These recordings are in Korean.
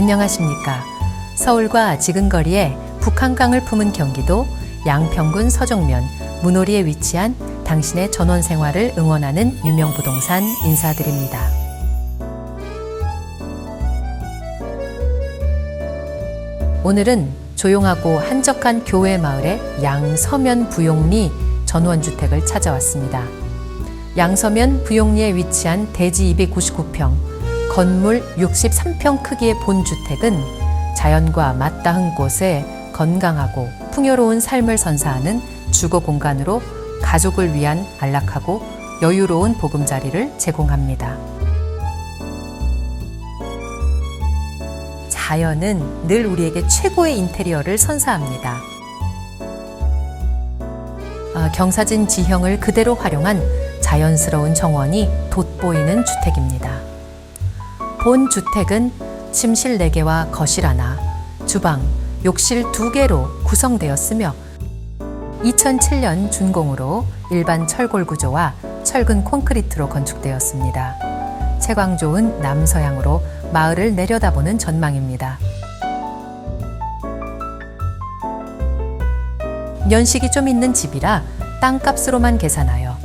안녕하십니까. 서울과 지근거리에 북한강을 품은 경기도 양평군 서종면 문오리에 위치한 당신의 전원 생활을 응원하는 유명 부동산 인사드립니다. 오늘은 조용하고 한적한 교회 마을의 양서면 부용리 전원주택을 찾아왔습니다. 양서면 부용리에 위치한 대지 299평, 건물 63평 크기의 본주택은 자연과 맞닿은 곳에 건강하고 풍요로운 삶을 선사하는 주거 공간으로 가족을 위한 안락하고 여유로운 보금자리를 제공합니다. 자연은 늘 우리에게 최고의 인테리어를 선사합니다. 아, 경사진 지형을 그대로 활용한 자연스러운 정원이 돋보이는 주택입니다. 본 주택은 침실 4개와 거실 하나, 주방, 욕실 2개로 구성되었으며 2007년 준공으로 일반 철골 구조와 철근 콘크리트로 건축되었습니다. 채광 좋은 남서향으로 마을을 내려다보는 전망입니다. 연식이 좀 있는 집이라 땅값으로만 계산하여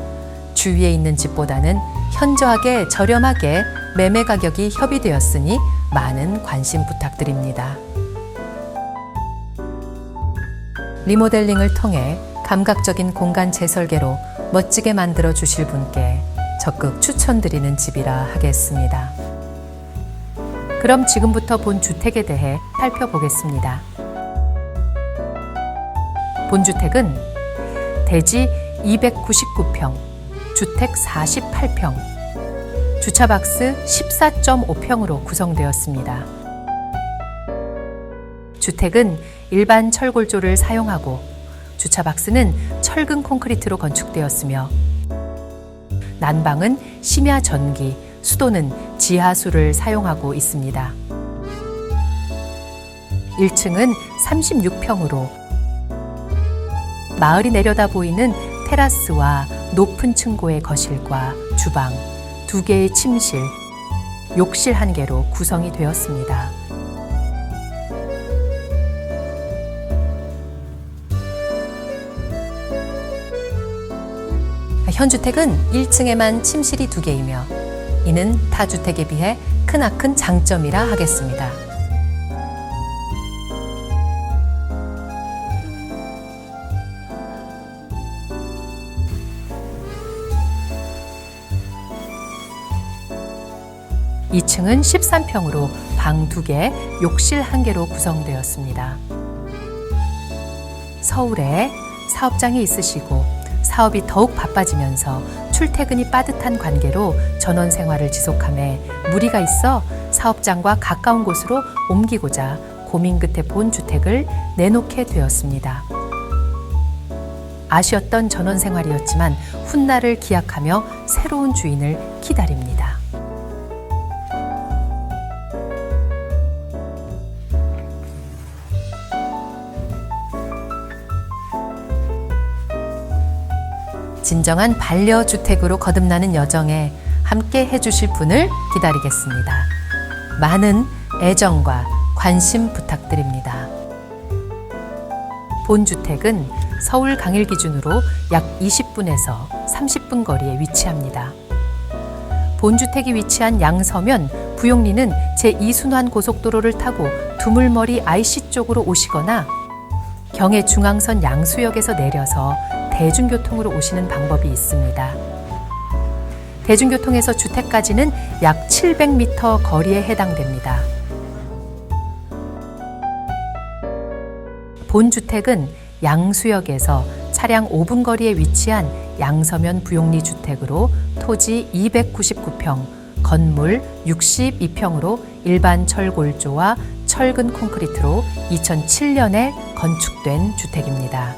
주위에 있는 집보다는 현저하게 저렴하게 매매 가격이 협의되었으니 많은 관심 부탁드립니다. 리모델링을 통해 감각적인 공간 재설계로 멋지게 만들어 주실 분께 적극 추천드리는 집이라 하겠습니다. 그럼 지금부터 본 주택에 대해 살펴보겠습니다. 본 주택은 대지 299평, 주택 48평, 주차박스 14.5평으로 구성되었습니다. 주택은 일반 철골조를 사용하고 주차박스는 철근 콘크리트로 건축되었으며 난방은 심야 전기, 수도는 지하수를 사용하고 있습니다. 1층은 36평으로 마을이 내려다 보이는 테라스와 높은 층고의 거실과 주방, 두 개의 침실, 욕실 한 개로 구성이 되었습니다. 현 주택은 1층에만 침실이 두 개이며 이는 타 주택에 비해 크나큰 장점이라 하겠습니다. 이층은 13평으로 방 두개 욕실 한개로 구성되었습니다. 서울에 사업장이 있으시고 사업이 더욱 바빠지면서 출퇴근이 빠듯한 관계로 전원 생활을 지속함에 무리가 있어 사업장과 가까운 곳으로 옮기고자 고민 끝에 본 주택을 내놓게 되었습니다. 아쉬웠던 전원 생활이었지만 훗날을 기약하며 새로운 주인을 기다립니다. 진정한 반려주택으로 거듭나는 여정에 함께 해주실 분을 기다리겠습니다. 많은 애정과 관심 부탁드립니다. 본주택은 서울 강일 기준으로 약 20분에서 30분 거리에 위치합니다. 본주택이 위치한 양서면 부용리는 제2순환 고속도로를 타고 두물머리 IC 쪽으로 오시거나 경의 중앙선 양수역에서 내려서 대중교통으로 오시는 방법이 있습니다. 대중교통에서 주택까지는 약 700m 거리에 해당됩니다. 본 주택은 양수역에서 차량 5분 거리에 위치한 양서면 부용리 주택으로 토지 299평, 건물 62평으로 일반 철골조와 철근 콘크리트로 2007년에 건축된 주택입니다.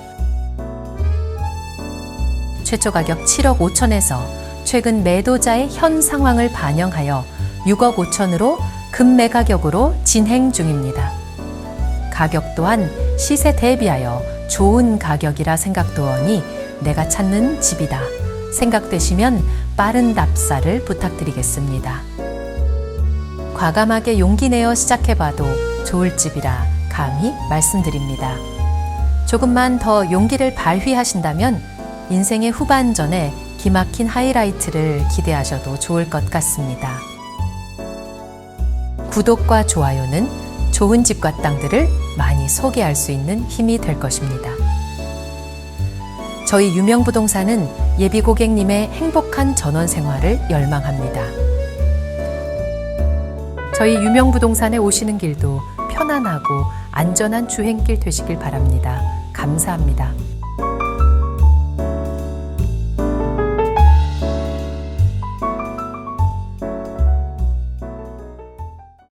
최초 가격 7억 5천에서 최근 매도자의 현 상황을 반영하여 6억 5천으로 급매 가격으로 진행 중입니다. 가격 또한 시세 대비하여 좋은 가격이라 생각되오니 내가 찾는 집이다. 생각되시면 빠른 답사를 부탁드리겠습니다. 과감하게 용기 내어 시작해봐도 좋을 집이라 감히 말씀드립니다. 조금만 더 용기를 발휘하신다면 인생의 후반전에 기막힌 하이라이트를 기대하셔도 좋을 것 같습니다. 구독과 좋아요는 좋은 집과 땅들을 많이 소개할 수 있는 힘이 될 것입니다. 저희 유명 부동산은 예비 고객님의 행복한 전원 생활을 열망합니다. 저희 유명 부동산에 오시는 길도 편안하고 안전한 주행길 되시길 바랍니다. 감사합니다.